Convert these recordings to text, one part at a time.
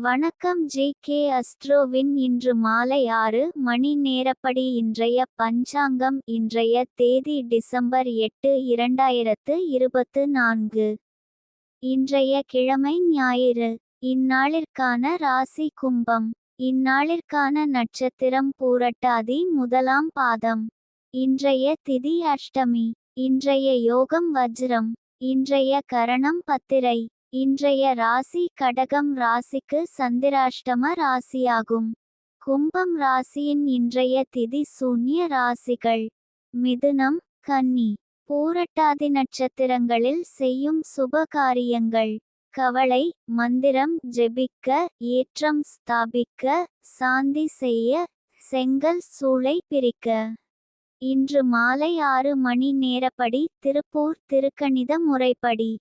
வணக்கம் J K அஸ்ட்ரோவின் இன்று மாலை ஆறு மணி நேரப்படி இன்றைய பஞ்சாங்கம் இன்றைய தேதி டிசம்பர் எட்டு இரண்டாயிரத்து இருபத்து நான்கு. இன்றைய கிழமை ஞாயிறு. இந்நாளிற்கான ராசி கும்பம். இந்நாளிற்கான நட்சத்திரம் பூரட்டாதி முதலாம் பாதம். இன்றைய திதி அஷ்டமி. இன்றைய யோகம் வஜ்ரம். இன்றைய கரணம் பத்திரை. இன்றைய ராசி கடகம் ராசிக்கு சந்திராஷ்டம ராசியாகும். கும்பம் ராசியின் இன்றைய திதி சூன்ய ராசிகள். மிதுனம் கன்னி. பூரட்டாதி நட்சத்திரங்களில் செய்யும் சுப காரியங்கள் கவலை மந்திரம் ஜெபிக்க ஏற்றம் ஸ்தாபிக்க சாந்தி செய்ய செங்கல் சூளை பிரிக்க. இன்று மாலை ஆறு மணி நேரப்படி திருப்பூர் திருக்கணித முறைப்படி.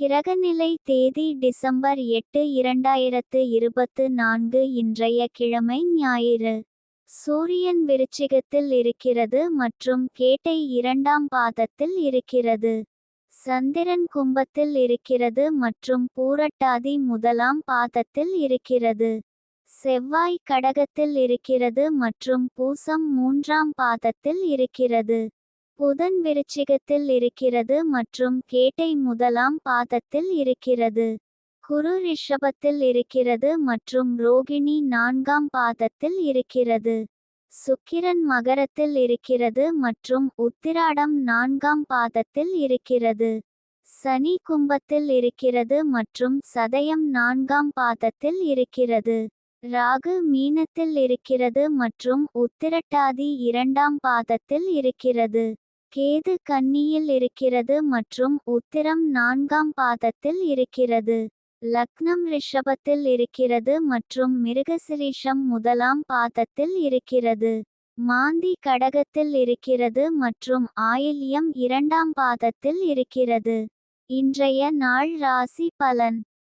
கிரகநிலை தேதி டிசம்பர் எட்டு இரண்டாயிரத்து இருபத்து நான்கு இன்றைய கிழமை ஞாயிறு. சூரியன் விருச்சிகத்தில் இருக்கிறது மற்றும் கேட்டை இரண்டாம் பாதத்தில் இருக்கிறது. சந்திரன் கும்பத்தில் இருக்கிறது மற்றும் பூரட்டாதி முதலாம் பாதத்தில் இருக்கிறது. செவ்வாய் கடகத்தில் இருக்கிறது மற்றும் பூசம் மூன்றாம் பாதத்தில் இருக்கிறது. புதன் விருச்சிகத்தில் இருக்கிறது மற்றும் கேட்டை முதலாம் பாதத்தில் இருக்கிறது. குரு ரிஷபத்தில் இருக்கிறது மற்றும் ரோகிணி நான்காம் பாதத்தில் இருக்கிறது. சுக்கிரன் மகரத்தில் இருக்கிறது மற்றும் உத்திராடம் நான்காம் பாதத்தில் இருக்கிறது. சனி கும்பத்தில் இருக்கிறது மற்றும் சதயம் நான்காம் பாதத்தில் இருக்கிறது. ராகு மீனத்தில் இருக்கிறது மற்றும் உத்திரட்டாதி இரண்டாம் பாதத்தில் இருக்கிறது. கேது கன்னியில் இருக்கிறது மற்றும் உத்திரம் நான்காம் பாதத்தில் இருக்கிறது. லக்னம் ரிஷபத்தில் இருக்கிறது மற்றும் மிருகசிரீஷம் முதலாம் பாதத்தில் இருக்கிறது. மாந்தி கடகத்தில் இருக்கிறது மற்றும் ஆயில்யம் இரண்டாம் பாதத்தில் இருக்கிறது. இன்றைய நாள் ராசி பலன்.